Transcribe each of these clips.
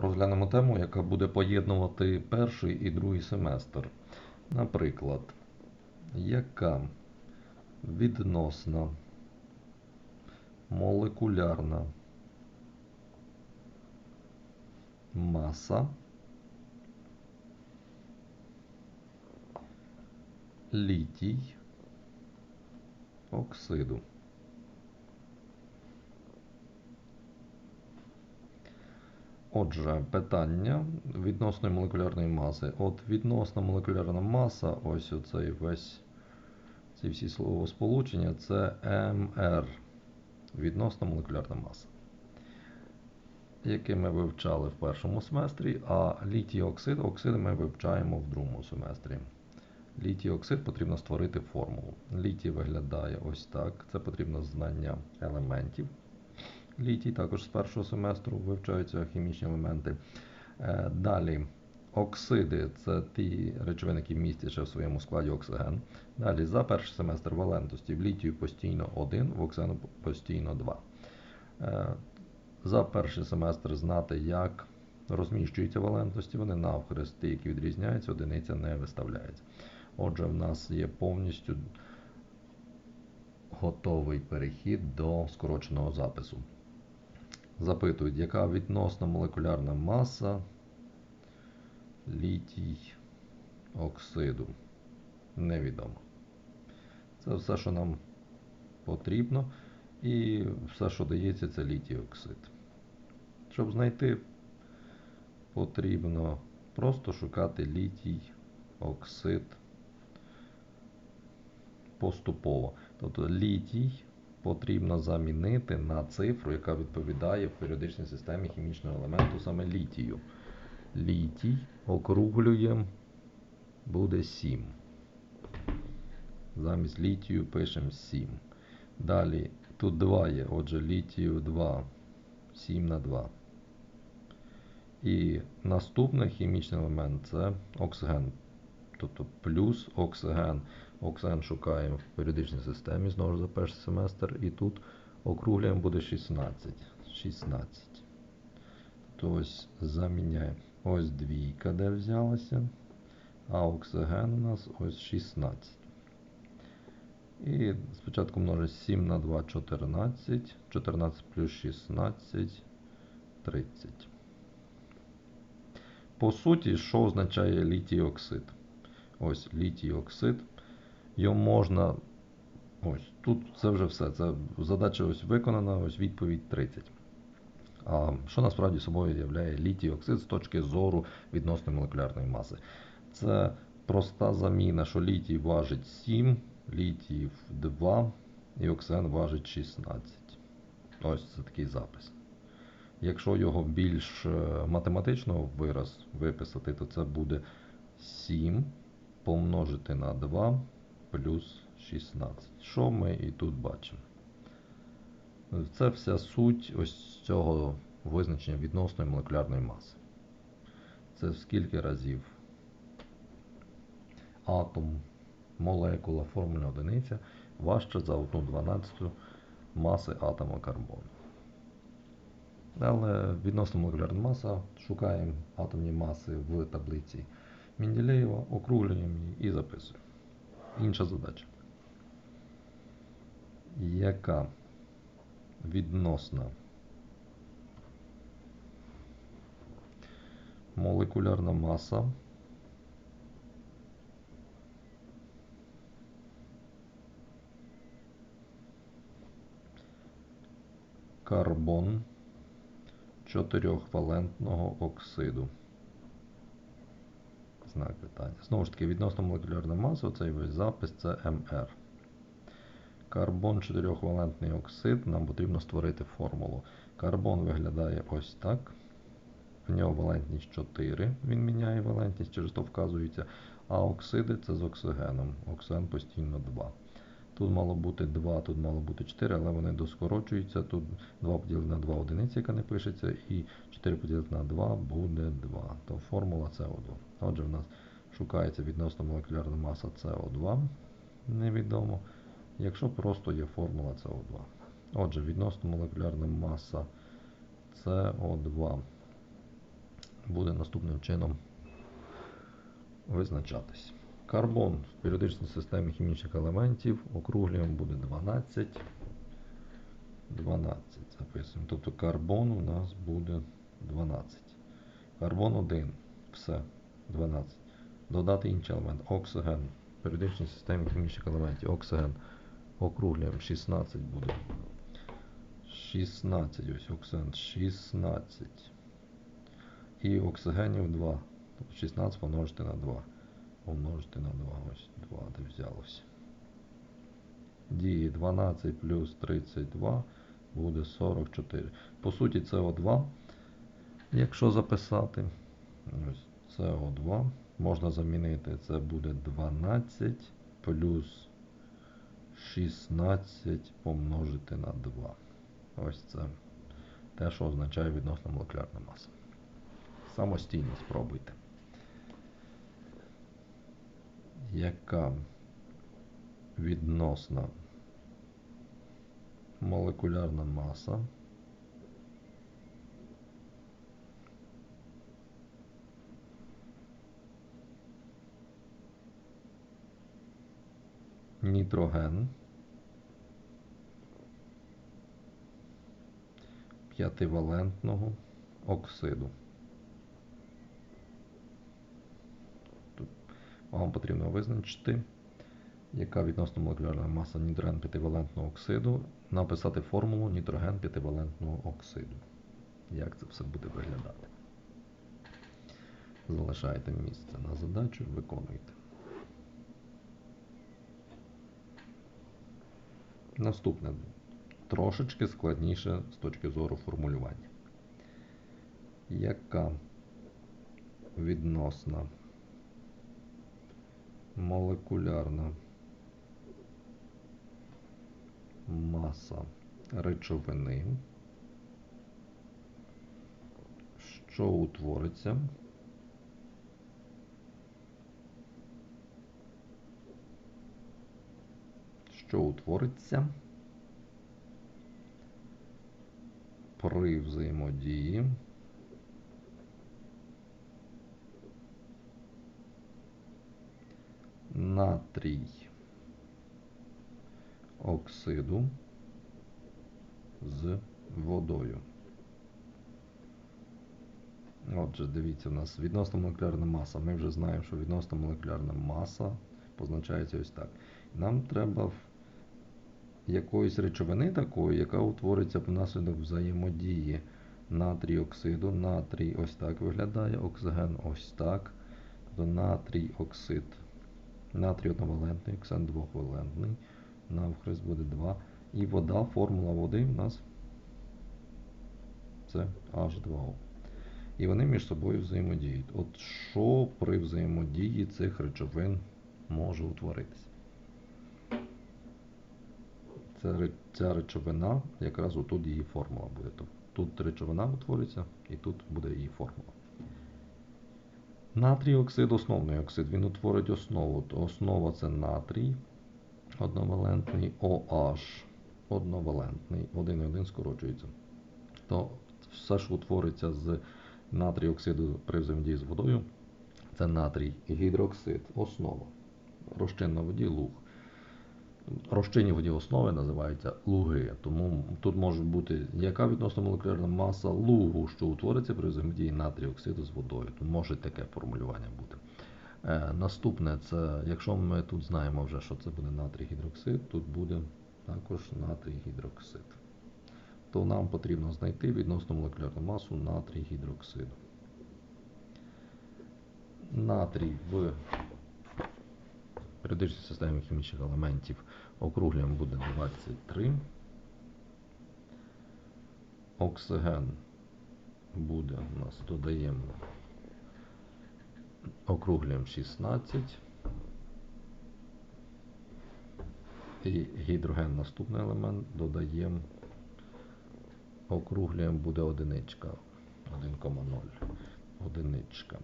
розглянемо тему, яка буде поєднувати перший і другий семестр. Наприклад, яка відносна молекулярна маса літій оксиду. Отже, питання відносної молекулярної маси. От відносна молекулярна маса, ось оцей весь ці всі словосполучення, це МР. Відносна молекулярна маса. Яке ми вивчали в першому семестрі, а літій оксид, оксиди ми вивчаємо в другому семестрі. Літій оксид потрібно створити формулу. Літій виглядає ось так. Це потрібно знання елементів. Літій також з першого семестру вивчаються хімічні елементи. Е, Далі оксиди це ті речовини, які містять ще в своєму складі оксиген. Далі за перший семестр валентності в літію постійно 1, в оксигену постійно 2. Е, За перший семестр знати, як розміщуються валентності, вони навхрест, ті, які відрізняються, одиниця не виставляється. Отже, в нас є повністю готовий перехід до скороченого запису. Запитують, яка відносна молекулярна маса літій оксиду. Невідомо. Це все, що нам потрібно. І все, що дається, це літій оксид. Щоб знайти, потрібно просто шукати літій оксид поступово. Тобто літій потрібно замінити на цифру, яка відповідає в періодичній системі хімічного елементу саме літію. Літій округлюємо, буде 7. Замість літію пишемо 7. Далі тут 2 є, отже, літію 2, 7 на 2. І наступний хімічний елемент це оксиген. Тобто плюс оксиген. Оксиген шукаємо в періодичній системі, знову ж за перший семестр. І тут округлюємо буде 16. 16. То ось заміняємо. Ось двійка, де взялася. А оксиген у нас ось 16. І спочатку множить 7 на 2 14. 14 плюс 16 30. По суті, що означає літій оксид? Ось літій оксид. Його можна. Ось, тут це вже все. Це задача ось виконана, ось відповідь 30. А що насправді собою являє літій оксид з точки зору відносної молекулярної маси? Це проста заміна, що літій важить 7, літій 2 і оксиген важить 16. Ось це такий запис. Якщо його більш е, математично вираз виписати, то це буде 7 помножити на 2 плюс 16. Що ми і тут бачимо? Це вся суть ось цього визначення відносної молекулярної маси. Це скільки разів атом, молекула, формульна одиниця важче за 1 12 маси атома карбону. Але відносно молекулярна маса шукаємо атомні маси в таблиці Менделєєва, округлюємо її і записуємо. Інша задача. Яка відносна молекулярна маса карбон чотирьохвалентного оксиду. Знак питання. Знову ж таки, відносно молекулярної маси, цей весь запис це МР. Карбон 4-валентний оксид, нам потрібно створити формулу. Карбон виглядає ось так. В нього валентність 4, він міняє валентність, через то вказується. А оксиди це з оксигеном. Оксиген постійно 2. Тут мало бути 2, тут мало бути 4, але вони доскорочуються. Тут 2 поділити на 2 одиниці, яка не пишеться, і 4 поділити на 2 буде 2. То формула СО2. Отже, в нас шукається відносно молекулярна маса СО2. Невідомо. Якщо просто є формула СО2. Отже, відносно молекулярна маса СО2 буде наступним чином визначатись. Карбон в періодичній системі хімічних елементів округлюємо буде 12. 12 записуємо. Тобто карбон у нас буде 12. Карбон 1. Все. 12. Додати інший елемент. Оксиген. В періодичній системі хімічних елементів. Оксиген. Округлюємо. 16 буде. 16. Ось оксиген. 16. І оксигенів 2. Тобто 16 помножити на 2. Помножити на 2. Ось 2, де взялося. Дії 12 плюс 32 буде 44. По суті, СО2, якщо записати, ось СО2 можна замінити, це буде 12 плюс 16 помножити на 2. Ось це те, що означає відносно молекулярна маса. Самостійно спробуйте. Яка відносна молекулярна маса нітроген п'ятивалентного оксиду. Вам потрібно визначити, яка відносно молекулярна маса нітроген п'ятивалентного оксиду, написати формулу нітроген п'ятивалентного оксиду. Як це все буде виглядати? Залишаєте місце на задачу, виконуйте. Наступне трошечки складніше з точки зору формулювання. Яка відносна молекулярна маса речовини, що утвориться що утвориться при взаємодії натрій оксиду з водою. Отже, дивіться, у нас відносно молекулярна маса. Ми вже знаємо, що відносно молекулярна маса позначається ось так. Нам треба якоїсь речовини такої, яка утвориться внаслідок взаємодії натрій оксиду. Натрій ось так виглядає, оксиген ось так. Тобто натрій оксид. Натрій одновалентний, оксиген двохвалентний. Навхрест буде 2. І вода, формула води у нас це H2O. І вони між собою взаємодіють. От що при взаємодії цих речовин може утворитися? Це, ця речовина, якраз отут її формула буде. Тут речовина утвориться і тут буде її формула. Натрій оксид основний оксид. Він утворить основу. Основа це натрій одновалентний, OH одновалентний, один і один скорочується. То все, що утвориться з натрій оксиду при взаємодії з водою, це натрій гідроксид, основа. Розчинна воді луг. Розчинні воді основи називаються луги. Тому тут може бути яка відносно молекулярна маса лугу, що утвориться при взаємодії натрію оксиду з водою. Тут може таке формулювання бути. Е, наступне, це, якщо ми тут знаємо вже, що це буде натрій гідроксид, тут буде також натрій гідроксид. То нам потрібно знайти відносно молекулярну масу натрій гідроксиду. Натрій в періодичній системі хімічних елементів округлюємо буде 23. Оксиген буде у нас додаємо, округлюємо 16. І гідроген наступний елемент додаємо, округлюємо буде одиничка. 1,0. Одиничка.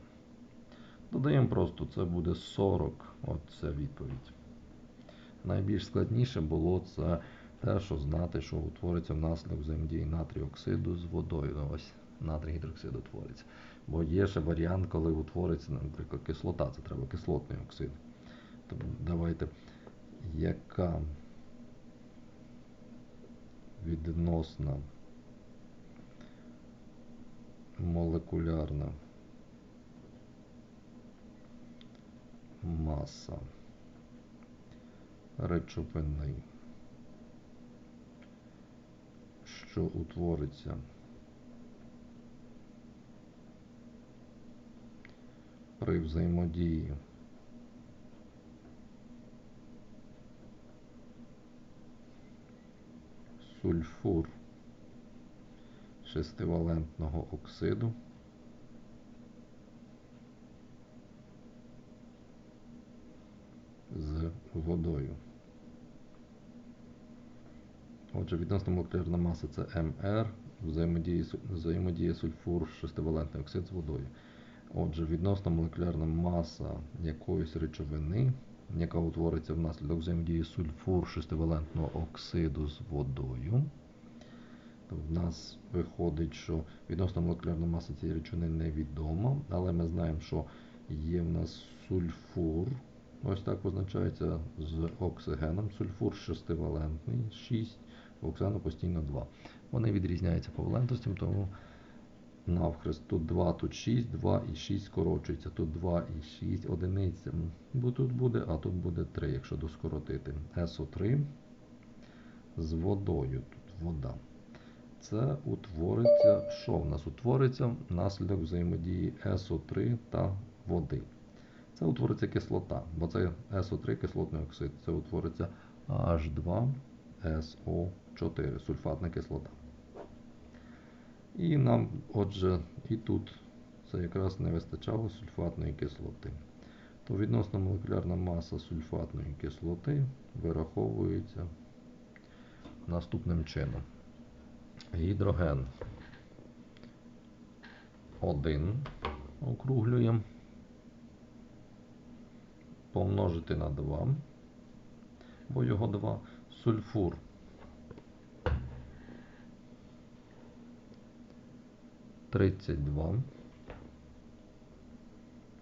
Додаємо просто, це буде 40. От це відповідь. Найбільш складніше було це те, що знати, що утвориться внаслідок взаємодії натрію оксиду з водою. Ось натрій гідроксид утвориться. Бо є ще варіант, коли утвориться, наприклад, кислота, це треба кислотний оксид. Тому давайте, яка відносна молекулярна маса. Речовини, що утвориться? При взаємодії. Сульфур. Шестивалентного оксиду з водою. Отже, відносно молекулярна маса це МР, взаємодія сульфур шестивалентний оксид з водою. Отже, відносно молекулярна маса якоїсь речовини, яка утвориться внаслідок взаємодії сульфур шестивалентного оксиду з водою. В нас виходить, що відносно молекулярна маса цієї речовини невідома, але ми знаємо, що є в нас сульфур. Ось так позначається з оксигеном. Сульфур шестивалентний, 6, оксигену постійно 2. Вони відрізняються по валентностям, тому навхрест тут 2, тут 6, 2 і 6 скорочується. Тут 2 і 6 одиниця. Бо тут буде, а тут буде 3, якщо доскоротити. СО3 з водою. Тут вода. Це утвориться, що в нас утвориться внаслідок взаємодії СО3 та води. Це утвориться кислота, бо це СО3 кислотний оксид. Це утвориться H2SO4, сульфатна кислота. І нам, отже, і тут це якраз не вистачало сульфатної кислоти. То відносно молекулярна маса сульфатної кислоти вираховується наступним чином. Гідроген 1 округлюємо помножити на 2, бо його 2, сульфур. Тридцять два.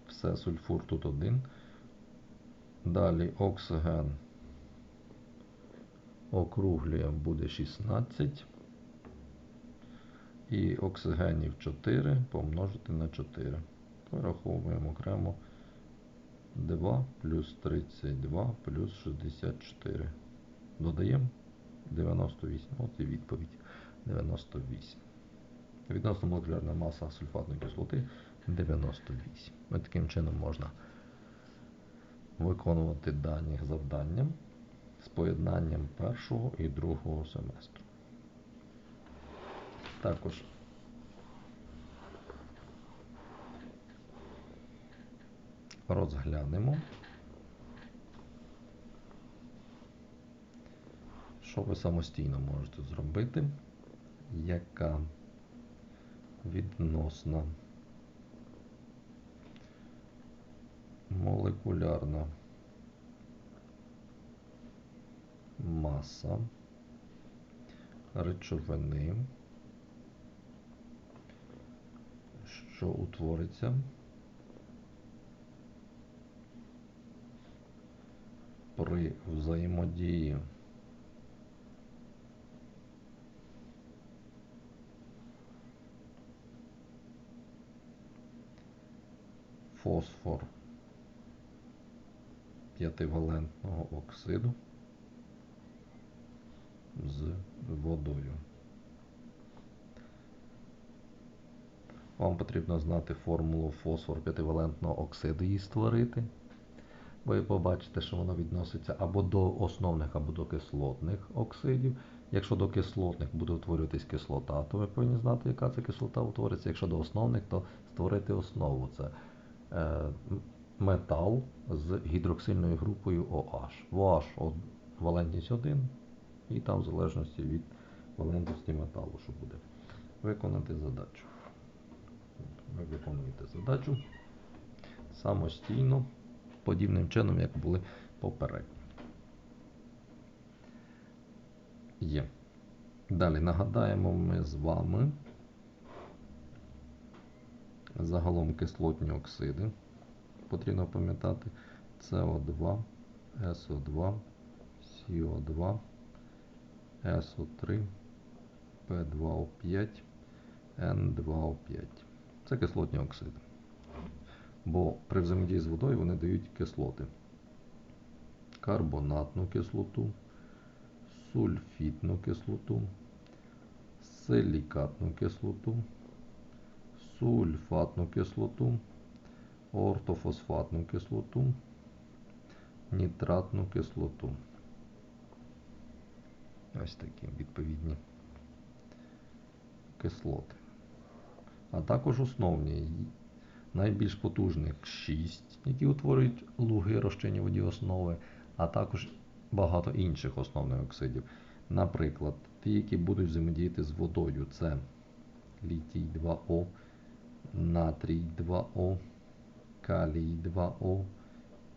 Все, сульфур тут один. Далі оксиген округлюємо буде 16. І оксигенів 4 помножити на 4. Пораховуємо окремо 2 плюс 32 плюс 64. Додаємо 98. От і відповідь 98. Відносно молекулярна маса сульфатної кислоти 98. Ось таким чином можна виконувати дані завдання з поєднанням першого і другого семестру. Також розглянемо, що ви самостійно можете зробити, яка відносна молекулярна маса речовини, що утвориться при взаємодії фосфор п'ятивалентного оксиду з водою. Вам потрібно знати формулу фосфор п'ятивалентного оксиду її створити. Ви побачите, що воно відноситься або до основних, або до кислотних оксидів. Якщо до кислотних буде утворюватись кислота, то ви повинні знати, яка це кислота утвориться. Якщо до основних, то створити основу. Це е, метал з гідроксильною групою OH. В OH валентність 1, і там в залежності від валентності металу, що буде. Виконати задачу. Ви виконуєте задачу самостійно подібним чином, як були попередні. Є. Далі нагадаємо ми з вами, загалом кислотні оксиди. Потрібно пам'ятати СО2, СО2, СО2, СО3, П2О5, Н2О5. Це кислотні оксиди. Бо при взаємодії з водою вони дають кислоти. Карбонатну кислоту, сульфітну кислоту, силікатну кислоту, сульфатну кислоту, ортофосфатну кислоту, нітратну кислоту. Ось такі відповідні кислоти. А також основні. Найбільш потужних 6, які утворюють луги розчинні основи, а також багато інших основних оксидів. Наприклад, ті, які будуть взаємодіяти з водою, це літій 2О, натрій 2О, калій 2О,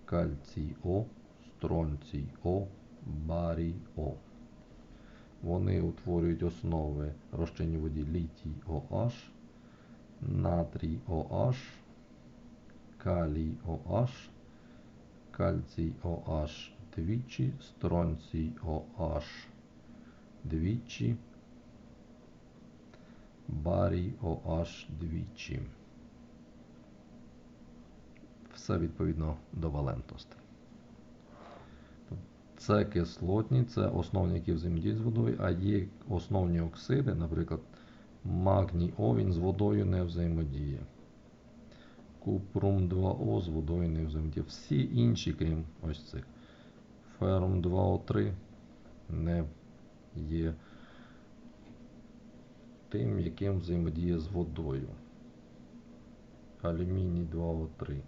кальцій О, стронцій О, барій О. Вони утворюють основи розчинні воді літій OH, натрій OH, калій OH, кальцій OH двічі, стронцій OH двічі, барій OH двічі. Все відповідно до валентності. Це кислотні, це основні, які взаємодіють з водою, а є основні оксиди, наприклад, магній О, він з водою не взаємодіє. Купрум 2О з водою не взаємодіє. Всі інші, крім ось цих. Ферум 2О3 не є тим, яким взаємодіє з водою. Алюміній 2О3,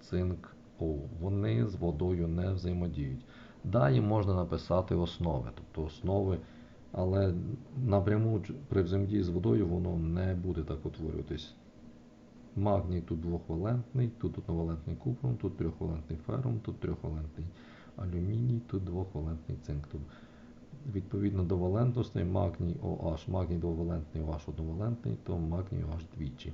цинк О. Вони з водою не взаємодіють. Да, їм можна написати основи, тобто основи, але напряму при взаємодії з водою воно не буде так утворюватись. Магній тут двохвалентний, тут одновалентний купрум, тут трьохвалентний ферум, тут трьохвалентний алюміній, тут двохвалентний цинк. Тут відповідно до валентностей магній OH, магній двовалентний OH одновалентний, то магній OH двічі.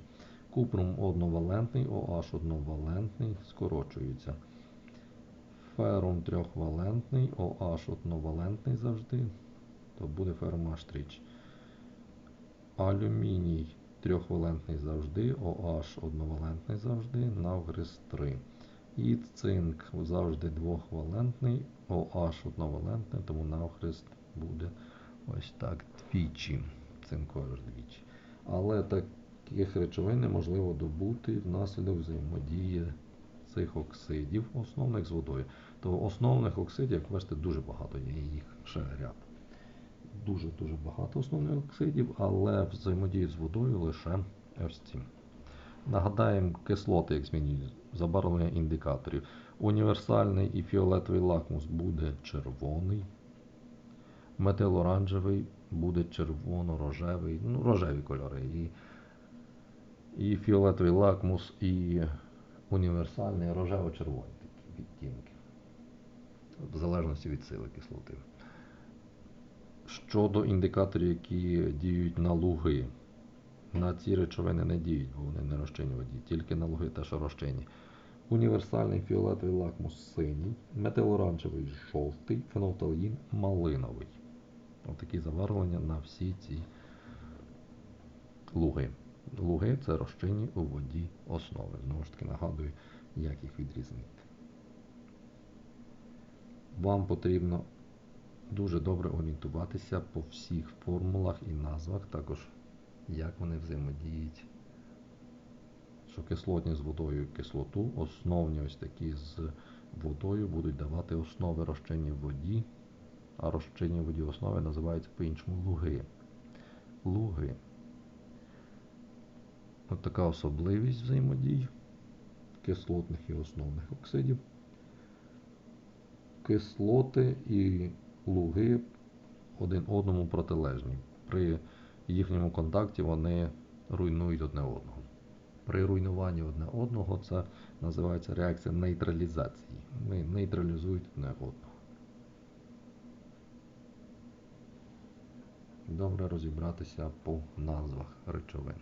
Купрум одновалентний, OH одновалентний, скорочується. Ферум трьохвалентний, OH одновалентний завжди, то буде ферум H тричі. Алюміній трьохвалентний завжди, OH одновалентний завжди, навгриз 3. І цинк завжди двохвалентний, OH одновалентний, тому навхрест буде ось так двічі. Цинковий двічі. Але таких речовин неможливо добути внаслідок взаємодії цих оксидів, основних з водою. То основних оксидів, як бачите, дуже багато є їх ще ряд. Дуже-дуже багато основних оксидів, але взаємодіють з водою лише ось ці. Нагадаємо, кислоти, як змінюють забарвлення індикаторів. Універсальний і фіолетовий лакмус буде червоний. Метилоранжевий буде червоно-рожевий, ну, рожеві кольори. І, і фіолетовий лакмус, і універсальний рожево-червоні такі відтінки. В залежності від сили кислоти. Щодо індикаторів, які діють на луги, на ці речовини не діють, бо вони не розчинні воді, тільки на луги та що розчинні. Універсальний фіолетовий лакмус синій, метилоранжевий жовтий, фенолфталгін малиновий. Отакі забарвлення на всі ці луги. Луги це розчинні у воді основи. Знову ж таки нагадую, як їх відрізнити. Вам потрібно дуже добре орієнтуватися по всіх формулах і назвах, також як вони взаємодіють. Що кислотні з водою кислоту, основні ось такі з водою будуть давати основи розчинні в воді, а розчинні в воді основи називаються по-іншому луги. Луги. От така особливість взаємодій кислотних і основних оксидів. Кислоти і луги один одному протилежні. При їхньому контакті вони руйнують одне одного. При руйнуванні одне одного це називається реакція нейтралізації. Вони нейтралізують одне одного. Добре розібратися по назвах речовин.